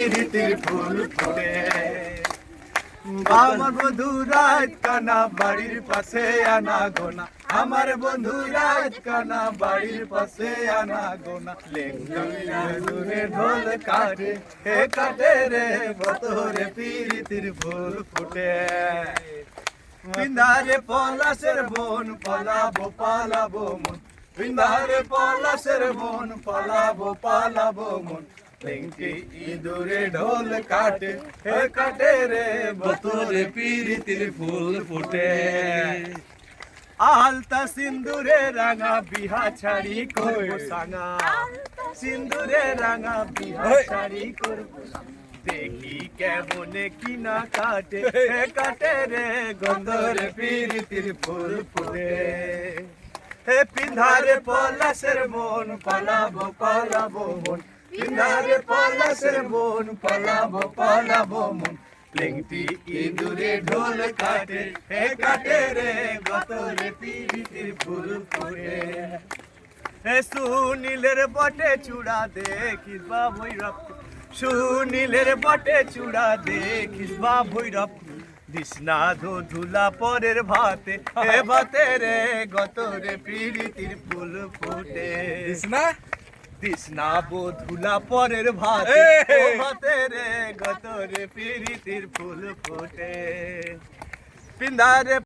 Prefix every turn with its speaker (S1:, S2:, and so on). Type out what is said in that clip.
S1: প্রীতির ফুল ফুটে। আমার বন্ধু রাত কানা বাড়ির পাশে আনা গোনা। আমার বন্ধু রাত কানা বাড়ির পাশে আনা গোনা। লেঙ্গুরে ঢোল কাটে হে কাটে রে বতরে প্রীতির ফুল ফুটে। বিন্দারে পলাশের বোন পালাবো পালাবো মন। বিন্দারে পলাশের বোন পালাবো পালাবো মন। ইঁদুরে ঢোল কাটে হে কাটে রে বতরে পিরিতির ফুল ফুটে। আলতা সিন্দুরে রাঙা বিহা ছাড়ি করব সাঙা। সিন্দুরে রাঙা বিহা ছাড়ি করব দেখি কেমনে কি না কাটে হে কাটে রে গন্ধরে পিরিতির ফুল ফুটে। হে পিন্ধারে পলাশের মন পালাবো পালাবো মন। পিন্ধারে পলাশের মন পালাবো পালাবো মন। লেংটি ইঁদুরে ঢোল কাটে, হে কাটে রে গতরে পিরিতির ফুল ফুটে। হে সুনীলের বটে চূড়া দেখিস বা ভৈরব সুনীলের বটে চূড়া দেখিস বা ভৈরব ধো ধুলা পরের ভাতে হে ভাতে রে গতরে প্রীতির ফুল ফুটে।
S2: না
S1: দিসনা বো ধুলা পরের ভাত। ভাতে রে গতরে প্রীতির ফুল ফুটে। পিন্দারে